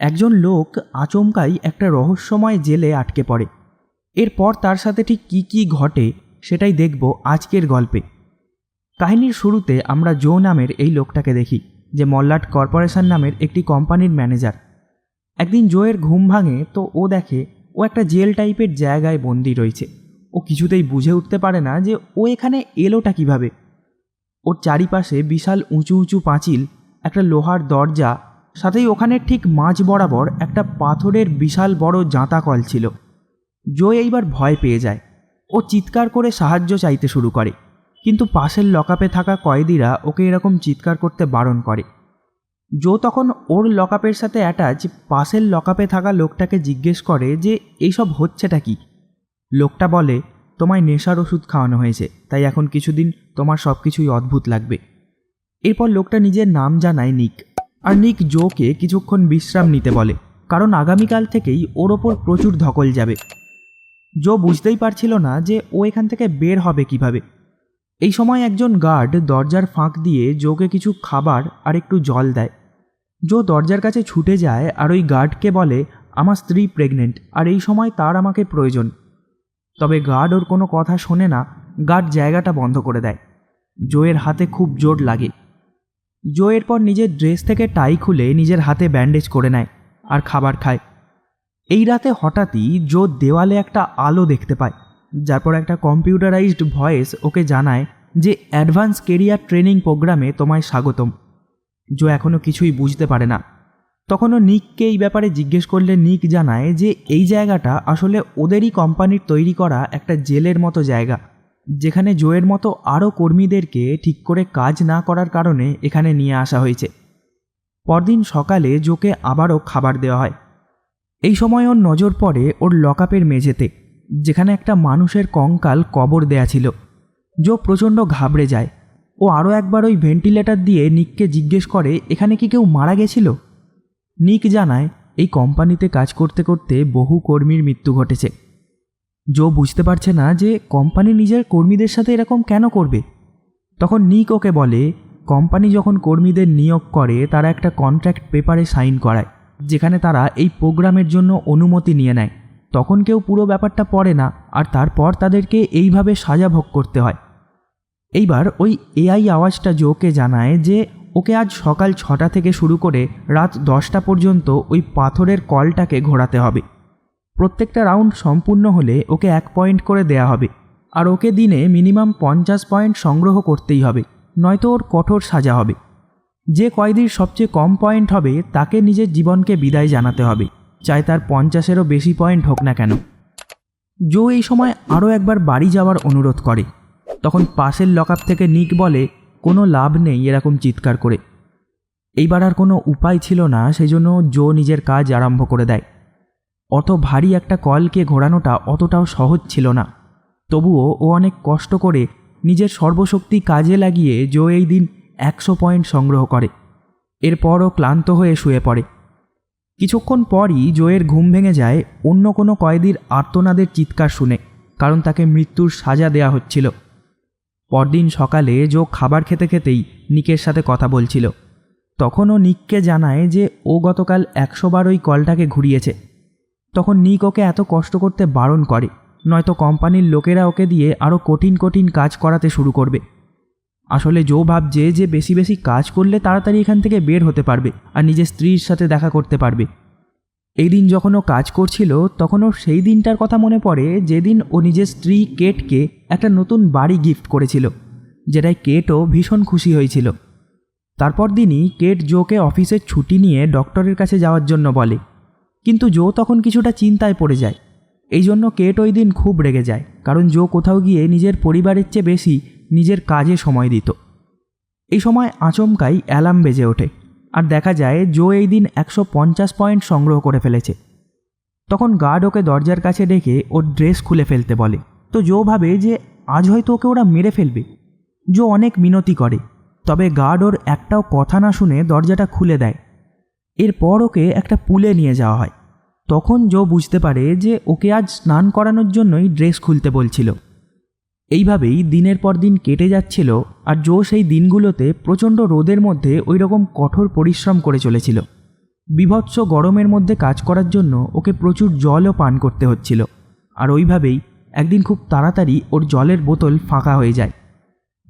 একজন লোক আচমকাই একটা রহস্যময় জেলে আটকে পড়ে। এরপর তার সাথে ঠিক কী কী ঘটে সেটাই দেখব আজকের গল্পে। কাহিনীর শুরুতে আমরা জো নামের এই লোকটাকে দেখি, যে মল্লাট কর্পোরেশন নামের একটি কোম্পানির ম্যানেজার। একদিন জোয়ের ঘুম ভাঙে তো ও দেখে ও একটা জেল টাইপের জায়গায় বন্দি রয়েছে। ও কিছুতেই বুঝে উঠতে পারে না যে ও এখানে এলোটা কীভাবে। ওর চারিপাশে বিশাল উঁচু উঁচু পাঁচিল, একটা লোহার দরজা সাথেই ওখানে ঠিক মাঝ বরাবর একটা পাথরের বিশাল বড় জাঁতা কল ছিল। জো এইবার ভয় পেয়ে যায়। ও চিৎকার করে সাহায্য চাইতে শুরু করে। কিন্তু পাশের লকআপে থাকা কয়েদিরা ওকে এরকম চিৎকার করতে বারণ করে। জো তখন ওর লকআপের সাথে অ্যাটাচ পাশের লকআপে থাকা লোকটাকে জিজ্ঞেস করে যে, এইসব হচ্ছেটা কি? লোকটা বলে, তোমায় নেশার ওষুধ খাওয়ানো হয়েছে, তাই এখন কিছুদিন তোমার সব কিছুই অদ্ভুত লাগবে। এরপর লোকটা নিজের নাম জানায় নিক। আর নিক জোকে কিছুক্ষণ বিশ্রাম নিতে বলে, কারণ আগামীকাল থেকেই ওর ওপর প্রচুর ধকল যাবে। জো বুঝতেই পারছিল না যে ও এখান থেকে বের হবে কীভাবে। এই সময় একজন গার্ড দরজার ফাঁক দিয়ে জোকে কিছু খাবার আর একটু জল দেয়। জো দরজার কাছে ছুটে যায় আর ওই গার্ডকে বলে, আমার স্ত্রী প্রেগনেন্ট, আর এই সময় তার আমাকে প্রয়োজন। তবে গার্ড ওর কোনো কথা শোনে না, গার্ড জায়গাটা বন্ধ করে দেয়। জোয়ের হাতে খুব জোর লাগে। জো এরপর নিজের ড্রেস থেকে টাই খুলে নিজের হাতে ব্যান্ডেজ করে নেয় আর খাবার খায়। এই রাতে হঠাৎই জো দেওয়ালে একটা আলো দেখতে পায় যারপর একটা কম্পিউটারাইজড ভয়েস ওকে জানায় যে অ্যাডভান্স কেরিয়ার ট্রেনিং প্রোগ্রামে তোমায় স্বাগতম। জো এখনও কিছুই বুঝতে পারে না। তখনও নিককে এই ব্যাপারে জিজ্ঞেস করলে নিক জানায় যে এই জায়গাটা আসলে ওদেরই কোম্পানির তৈরি করা একটা জেলের মতো জায়গা। যেখানে জোয়ের মতো আরও কর্মীদেরকে ঠিক করে কাজ না করার কারণে এখানে নিয়ে আসা হয়েছে। পরদিন সকালে জোকে আবারও খাবার দেওয়া হয়। এই সময় ওর নজর পড়ে ওর লকআপের মেঝেতে, যেখানে একটা মানুষের কঙ্কাল কবর দেয়া ছিল। জো প্রচণ্ড ঘাবড়ে যায়। ও আরও একবার ওই ভেন্টিলেটর দিয়ে নিককে জিজ্ঞেস করে, এখানে কি কেউ মারা গেছিল? নিক জানায়, এই কোম্পানিতে কাজ করতে করতে বহু কর্মীর মৃত্যু ঘটেছে। জো বুঝতে পারছে না যে কোম্পানি নিজের কর্মীদের সাথে এরকম কেন করবে। তখন নিক ওকে বলে, কোম্পানি যখন কর্মীদের নিয়োগ করে, তারা একটা কন্ট্রাক্ট পেপারে সাইন করায়, যেখানে তারা এই প্রোগ্রামের জন্য অনুমতি নিয়ে নেয়। তখন কেউ পুরো ব্যাপারটা পড়ে না, আর তারপর তাদেরকে এইভাবে সাজা ভোগ করতে হয়। এইবার ওই এআই আওয়াজটা জোকে জানায় যে, ওকে আজ সকাল ছটা থেকে শুরু করে রাত দশটা পর্যন্ত ওই পাথরের কলটাকে ঘোরাতে হবে। প্রত্যেকটা রাউন্ড সম্পূর্ণ হলে ওকে এক পয়েন্ট করে দেয়া হবে। আর ওকে দিনে মিনিমাম পঞ্চাশ পয়েন্ট সংগ্রহ করতেই হবে, নয়তো ওর কঠোর সাজা হবে। যে কয়েদির সবচেয়ে কম পয়েন্ট হবে, তাকে নিজের জীবনকে বিদায় জানাতে হবে, চাই তার পঞ্চাশেরও বেশি পয়েন্ট হোক না কেন। জো এই সময় আরও একবার বাড়ি যাওয়ার অনুরোধ করে। তখন পাশের লকআপ থেকে নিক বলে, কোনো লাভ নেই এরকম চিৎকার করে। এইবার আর কোনো উপায় ছিল না সেই জন্য জো নিজের কাজ আরম্ভ করে দেয়। অত ভারী একটা কলকে ঘোরানোটা অতটাও সহজ ছিল না। তবুও ও অনেক কষ্ট করে নিজের সর্বশক্তি কাজে লাগিয়ে জো এই দিন একশো পয়েন্ট সংগ্রহ করে। এরপরও ক্লান্ত হয়ে শুয়ে পড়ে। কিছুক্ষণ পরই জোয়ের ঘুম ভেঙে যায় অন্য কোনো কয়েদির আর্তনাদের চিৎকার শুনে, কারণ তাকে মৃত্যুর সাজা দেয়া হচ্ছিল। পরদিন সকালে জো খাবার খেতে খেতেই নিকের সাথে কথা বলছিল। তখনও নিককে জানায় যে ও গতকাল একশো বার ওই কলটাকে ঘুরিয়েছে। তখন নিক ওকে এত কষ্ট করতে বারণ করে, নয়তো কোম্পানির লোকেরা ওকে দিয়ে আরও কঠিন কঠিন কাজ করাতে শুরু করবে। আসলে জো ভাবছে যে বেশি বেশি কাজ করলে তাড়াতাড়ি এখান থেকে বের হতে পারবে আর নিজের স্ত্রীর সাথে দেখা করতে পারবে। এই দিন যখন ও কাজ করছিল, তখন ওর সেই দিনটার কথা মনে পড়ে যেদিন ও নিজের স্ত্রী কেটকে একটা নতুন বাড়ি গিফট করেছিল, যেটায় কেটও ভীষণ খুশি হয়েছিল। তারপর দিনই কেট জোকে অফিসের ছুটি নিয়ে ডক্টরের কাছে যাওয়ার জন্য বলে কিন্তু জো তখন কিছুটা চিন্তায় পড়ে যায়। এই জন্য কেট ওই দিন খুব রেগে যায়, কারণ জো কোথাও গিয়ে নিজের পরিবারের চেয়ে বেশি নিজের কাজে সময় দিত। এই সময় আচমকাই অ্যালার্ম বেজে ওঠে, আর দেখা যায় জো এই দিন একশো পঞ্চাশ পয়েন্ট সংগ্রহ করে ফেলেছে। তখন গার্ড ওকে দরজার কাছে ডেকে ওর ড্রেস খুলে ফেলতে বলে। তো জো ভাবে যে আজ হয়তো ওকে ওরা মেরে ফেলবে। জো অনেক মিনতি করে, তবে গার্ড ওর একটাও কথা না শুনে দরজাটা খুলে দেয়। এরপর ওকে একটা পুলে নিয়ে যাওয়া হয়। তখন জো বুঝতে পারে যে ওকে আজ স্নান করানোর জন্যই ড্রেস খুলতে বলছিল। এইভাবেই দিনের পর দিন কেটে যাচ্ছিল আর জো সেই দিনগুলোতে প্রচণ্ড রোদের মধ্যে ওই রকম কঠোর পরিশ্রম করে চলেছিল। বিভৎস গরমের মধ্যে কাজ করার জন্য ওকে প্রচুর জলও পান করতে হচ্ছিল। আর ওইভাবেই একদিন খুব তাড়াতাড়ি ওর জলের বোতল ফাঁকা হয়ে যায়।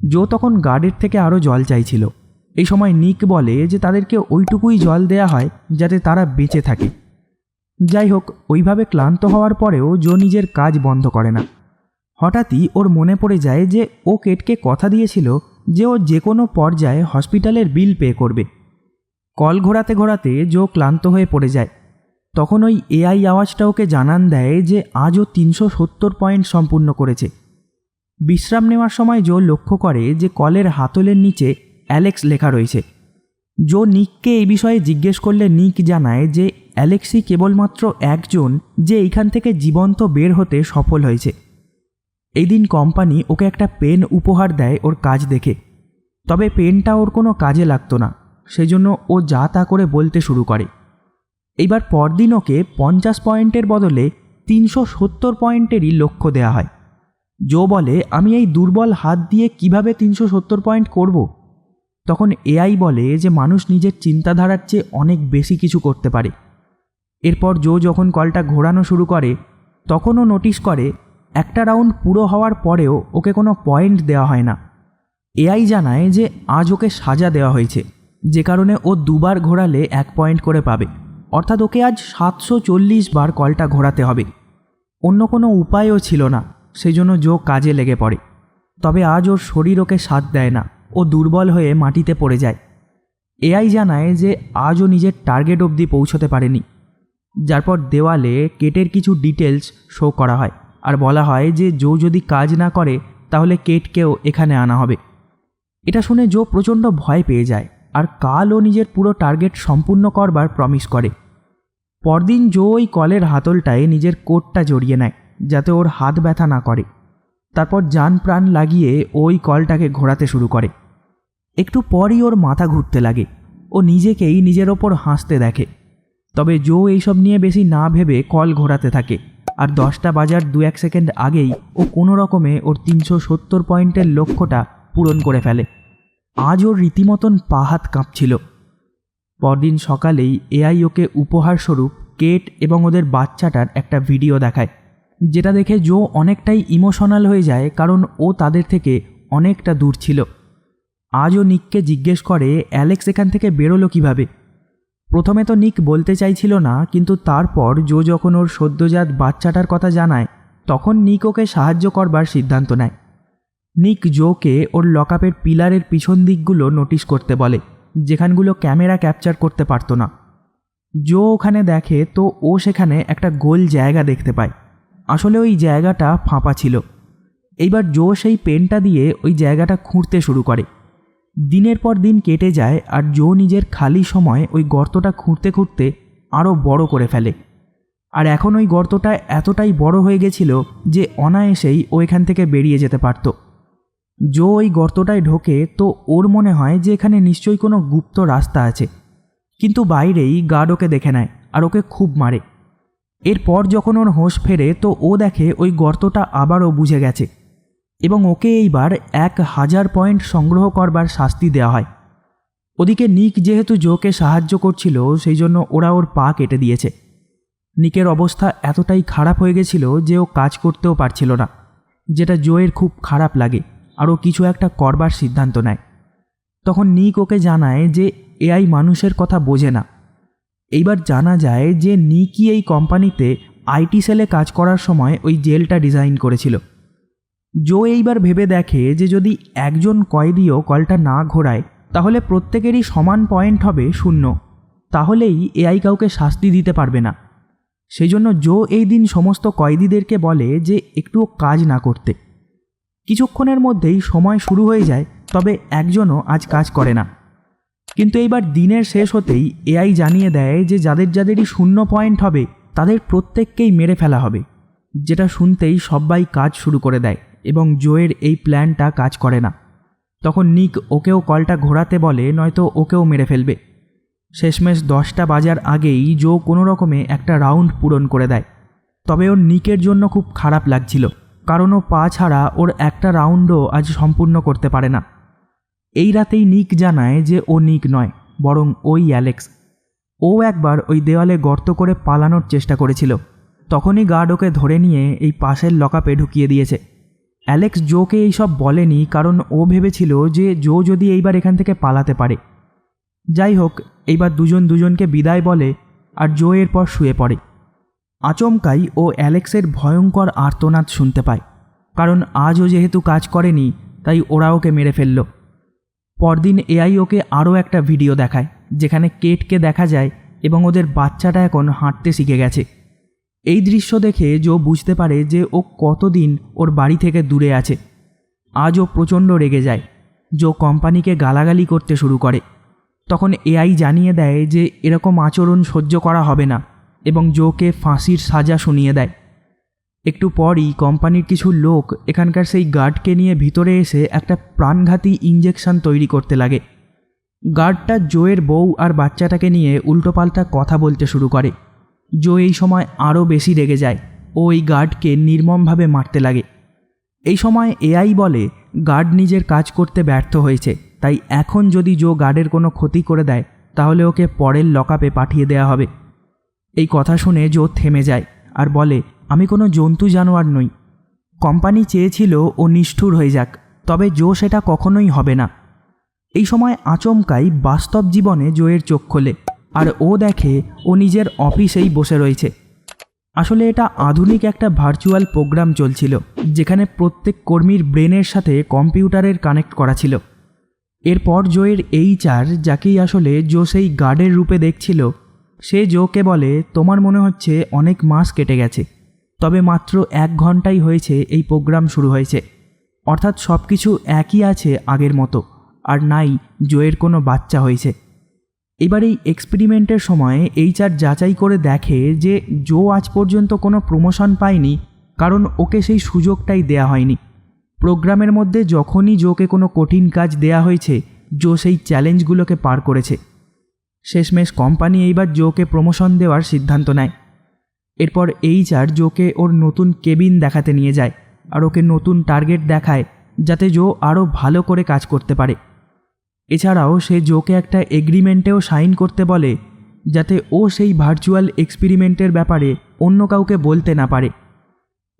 জো তখন গার্ডের থেকে আরও জল চাইছিল। এই সময় নিক বলে যে তাদেরকে ওইটুকুই জল দেয়া হয় যাতে তারা বেঁচে থাকে। যাই হোক, ওইভাবে ক্লান্ত হওয়ার পরেও জো নিজের কাজ বন্ধ করে না। হঠাৎই ওর মনে পড়ে যায় যে ও কেটকে কথা দিয়েছিল যে ও যে কোনো পর্যায়ে হসপিটালের বিল পে করবে। কল ঘোরাতে ঘোরাতে জো ক্লান্ত হয়ে পড়ে যায়। তখন ওই এআই আওয়াজটা ওকে জানান দেয় যে আজও তিনশো সত্তর পয়েন্ট সম্পূর্ণ করেছে। বিশ্রাম নেওয়ার সময় জো লক্ষ্য করে যে কলের হাতলের নিচে অ্যালেক্স লেখা রয়েছে। জো নিককে এই বিষয়ে জিজ্ঞেস করলে নিক জানায় যে অ্যালেক্সই কেবলমাত্র একজন যে এইখান থেকে জীবন্ত বের হতে সফল হয়েছে। এই দিন কোম্পানি ওকে একটা পেন উপহার দেয় ওর কাজ দেখে। তবে পেনটা ওর কোনো কাজে লাগতো না, সেজন্য ও যা তা করে বলতে শুরু করে। এইবার পরদিন ওকে পঞ্চাশ পয়েন্টের বদলে তিনশো সত্তর পয়েন্টেরই লক্ষ্য দেওয়া হয়। জো বলে, আমি এই দুর্বল হাত দিয়ে কীভাবে তিনশো সত্তর পয়েন্ট করব? তখন এআই বলে যে মানুষ নিজের চিন্তাধারার চেয়ে অনেক বেশি কিছু করতে পারে। এরপর জো যখন কলটা ঘোরানো শুরু করে, তখনও নোটিশ করে, একটা রাউন্ড পুরো হওয়ার পরেও ওকে কোনো পয়েন্ট দেওয়া হয় না। এআই জানায় যে আজ ওকে সাজা দেওয়া হয়েছে, যে কারণে ও দুবার ঘোরালে এক পয়েন্ট করে পাবে। অর্থাৎ ওকে আজ সাতশো চল্লিশ বার কলটা ঘোরাতে হবে। অন্য কোনো উপায়ও ছিল না, সেজন্য জো কাজে লেগে পড়ে। তবে আজ ওর শরীর ওকে সাথ দেয় না। ও দুর্বল হয়ে মাটিতে পড়ে যায়। এআই জানায় যে আজও নিজের টার্গেট অবধি পৌঁছতে পারেনি। যার পর দেওয়ালে কেটের কিছু ডিটেলস শো করা হয় আর বলা হয় যে জো যদি কাজ না করে, তাহলে কেটকেও এখানে আনা হবে। এটা শুনে জো প্রচণ্ড ভয় পেয়ে যায় আর কালও নিজের পুরো টার্গেট সম্পূর্ণ করবার প্রমিস করে। পরদিন জো ওই কলের হাতলটায় নিজের কোটটা জড়িয়ে নেয়, যাতে ওর হাত ব্যথা না করে। তারপর যান প্রাণ লাগিয়ে ওই কলটাকে ঘোরাতে শুরু করে। একটু পরই ওর মাথা ঘুরতে লাগে। ও নিজেকেই নিজের ওপর হাসতে দেখে। তবে জো এইসব নিয়ে বেশি না ভেবে কল ঘোরাতে থাকে। আর দশটা বাজার দু এক সেকেন্ড আগেই ও কোনো রকমে ওর তিনশো সত্তর পয়েন্টের লক্ষ্যটা পূরণ করে ফেলে। আজ ওর রীতিমতন পা হাত কাঁপছিল। পরদিন সকালেই এআই ওকে উপহারস্বরূপ কেট এবং ওদের বাচ্চাটার একটা ভিডিও দেখায়, যেটা দেখে জো অনেকটাই ইমোশনাল হয়ে যায় কারণ ও তাদের থেকে অনেকটা দূর ছিল। আজও নিককে জিজ্ঞেস করে, অ্যালেক্স এখান থেকে বেরোলো কীভাবে? প্রথমে তো নিক বলতে চাইছিল না, কিন্তু তারপর জো যখন ওর সদ্যজাত বাচ্চাটার কথা জানায়, তখন নিক ওকে সাহায্য করবার সিদ্ধান্ত নেয়। নিক জোকে ওর লকআপের পিলারের পিছন দিকগুলো নোটিশ করতে বলে, যেখানগুলো ক্যামেরা ক্যাপচার করতে পারতো না। জো ওখানে দেখে তো ও সেখানে একটা গোল জায়গা দেখতে পায়। আসলে ওই জায়গাটা ফাঁপা ছিল। এইবার জো সেই পেনটা দিয়ে ওই জায়গাটা খুঁড়তে শুরু করে। দিনের পর দিন কেটে যায় আর জো নিজের খালি সময় ওই গর্তটা খুঁড়তে খুঁড়তে আরও বড় করে ফেলে। আর এখন ওই গর্তটা এতটাই বড় হয়ে গেছিল যে অনায়াসেই ও এখান থেকে বেরিয়ে যেতে পারত। জো ওই গর্তটায় ঢোকে তো ওর মনে হয় যে এখানে নিশ্চয়ই কোনো গুপ্ত রাস্তা আছে। কিন্তু বাইরেই গার্ড ওকে দেখে নেয় আর ওকে খুব মারে। এরপর যখন ওর হোঁশ ফেরে তো ও দেখে ওই গর্তটা আবারও বুঝে গেছে। এবং ওকে এইবার এক হাজার পয়েন্ট সংগ্রহ করবার শাস্তি দেওয়া হয়। ওদিকে নিক যেহেতু জোকে সাহায্য করছিল, সেই জন্য ওরা ওর পা কেটে দিয়েছে। নিকের অবস্থা এতটাই খারাপ হয়ে গেছিল যে ও কাজ করতেও পারছিল না, যেটা জোয়ের খুব খারাপ লাগে আরও কিছু একটা করবার সিদ্ধান্ত নেয়। তখন নিক ওকে জানায় যে এআই মানুষের কথা বোঝে না। এইবার জানা যায় যে নিকই এই কোম্পানিতে আইটি সেলে কাজ করার সময় ওই জেলটা ডিজাইন করেছিল। জো এইবার ভেবে দেখে যে যদি একজন কয়েদিও কলটা না ঘোরায়, তাহলে প্রত্যেকেরই সমান পয়েন্ট হবে শূন্য। তাহলেই এআই কাউকে শাস্তি দিতে পারবে না। সেই জন্য জো এই দিন সমস্ত কয়েদিদেরকে বলে যে একটুও কাজ না করতে। কিছুক্ষণের মধ্যেই সময় শুরু হয়ে যায়, তবে একজনও আজ কাজ করে না। কিন্তু এইবার দিনের শেষ হতেই এআই জানিয়ে দেয় যে যাদের যাদেরই শূন্য পয়েন্ট হবে, তাদের প্রত্যেককেই মেরে ফেলা হবে, যেটা শুনতেই সবাই কাজ শুরু করে দেয়। এবং জোয়ের এই প্ল্যানটা কাজ করে না। তখন নিক ওকেও কলটা ঘোরাতে বলে, নয়তো ওকেও মেরে ফেলবে। শেষমেশ দশটা বাজার আগেই জো কোনো রকমে একটা রাউন্ড পূরণ করে দেয়। তবে ওর নিকের জন্য খুব খারাপ লাগছিল, কারণ ও পা ছাড়া ওর একটা রাউন্ডও আজ সম্পূর্ণ করতে পারে না। এই রাতেই নিক জানায় যে ও নিক নয়, বরং ওই অ্যালেক্স। ও একবার ওই দেওয়ালে গর্ত করে পালানোর চেষ্টা করেছিল। তখনই গার্ড ওকে ধরে নিয়ে এই পাশের লকাপে ঢুকিয়ে দিয়েছে। অ্যালেক্স জোকে এইসব বলেনি কারণ ও ভেবেছিল যে জো যদি এইবার এখান থেকে পালাতে পারে। যাই হোক, এইবার দুজন দুজনকে বিদায় বলে আর জো এরপর শুয়ে পড়ে। আচমকাই ও অ্যালেক্সের ভয়ঙ্কর আর্তনাদ শুনতে পায়, কারণ আজও যেহেতু কাজ করেনি, তাই ওরা ওকে মেরে ফেলল। পরদিন এআই ওকে আরও একটা ভিডিও দেখায়, যেখানে কেটকে দেখা যায় এবং ওদের বাচ্চাটা এখন হাঁটতে শিখে গেছে। এই দৃশ্য দেখে জো বুঝতে পারে যে ও কতদিন ওর বাড়ি থেকে দূরে আছে। আজ ও প্রচণ্ড রেগে যায়। জো কোম্পানিকে গালাগালি করতে শুরু করে। তখন এআই জানিয়ে দেয় যে এরকম আচরণ সহ্য করা হবে না এবং জোকে ফাঁসির সাজা শুনিয়ে দেয়। একটু পরই কোম্পানির কিছু লোক এখানকার সেই গার্ডকে নিয়ে ভিতরে এসে একটা প্রাণঘাতী ইঞ্জেকশন তৈরি করতে লাগে। গার্ডটা জোয়ের বউ আর বাচ্চাটাকে নিয়ে উল্টোপাল্টা কথা বলতে শুরু করে। জো এই সময় আরও বেশি রেগে যায় ও এই গার্ডকে নির্মমভাবে মারতে লাগে। এই সময় এআই বলে, গার্ড নিজের কাজ করতে ব্যর্থ হয়েছে, তাই এখন যদি জো গার্ডের কোনো ক্ষতি করে দেয়, তাহলে ওকে পরের লকআপে পাঠিয়ে দেওয়া হবে। এই কথা শুনে জো থেমে যায় আর বলে, আমি কোনো জন্তু জানোয়ার নই। কোম্পানি চেয়েছিল ও নিষ্ঠুর হয়ে যাক, তবে জো সেটা কখনোই হবে না। এই সময় আচমকাই বাস্তব জীবনে জোয়ের চোখ খোলে। আর ও দেখে ও নিজের অফিসেই বসে রয়েছে। আসলে এটা আধুনিক একটা ভার্চুয়াল প্রোগ্রাম চলছিল, যেখানে প্রত্যেক কর্মীর ব্রেনের সাথে কম্পিউটারের কানেক্ট করা ছিল। এরপর জোয়ের এই চার যাকেই আসলে জো সেই গার্ডের রূপে দেখছিল, সে জোকে বলে, তোমার মনে হচ্ছে অনেক মাস কেটে গেছে। তবে মাত্র এক ঘন্টাই হয়েছে এই প্রোগ্রাম শুরু হয়েছে। অর্থাৎ সব কিছু একই আছে আগের মতো। আর নাই, জোয়ের কোনো বাচ্চা হয়েছে। এবার এই এক্সপেরিমেন্টের সময় এইচআর যাচাই করে দেখে যে জো আজ পর্যন্ত কোনো প্রমোশন পায়নি, কারণ ওকে সেই সুযোগটাই দেয়া হয়নি। প্রোগ্রামের মধ্যে যখনই জোকে কোনো কঠিন কাজ দেয়া হয়েছে জো সেই চ্যালেঞ্জগুলোকে পার করেছে। শেষমেশ কোম্পানি এইবার জোকে প্রমোশন দেওয়ার সিদ্ধান্ত নেয়। এরপর এইচআর জোকে ওর নতুন কেবিন দেখাতে নিয়ে যায়, আর ওকে নতুন টার্গেট দেখায়, যাতে জো আরও ভালো করে কাজ করতে পারে। এছাড়াও সে জোকে একটা এগ্রিমেন্টেও সাইন করতে বলে, যাতে ও সেই ভার্চুয়াল এক্সপেরিমেন্টের ব্যাপারে অন্য কাউকে বলতে না পারে।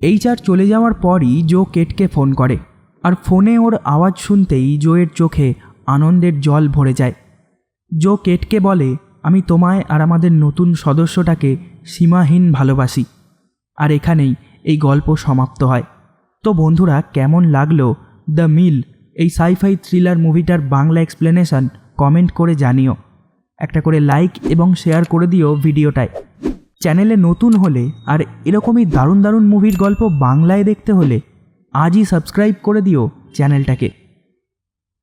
এইচআর চলে যাওয়ার পরই জো কেটকে ফোন করে, আর ফোনে ওর আওয়াজ শুনতেই জোয়ের চোখে আনন্দের জল ভরে যায়। জো কেটকে বলে, আমি তোমায় আর আমাদের নতুন সদস্যটাকে সীমাহীন ভালোবাসি। আর এখানেই এই গল্প সমাপ্ত হয়। তো বন্ধুরা, কেমন লাগল দ্য মিল? এই সাইফাই থ্রিলার মুভিটার বাংলা এক্সপ্লেনেশন কমেন্ট করে জানিও। একটা করে লাইক এবং শেয়ার করে দিও ভিডিওটায়। চ্যানেলে নতুন হলে আর এরকমই দারুণ দারুণ মুভির গল্প বাংলায় দেখতে হলে আজই সাবস্ক্রাইব করে দিও চ্যানেলটাকে।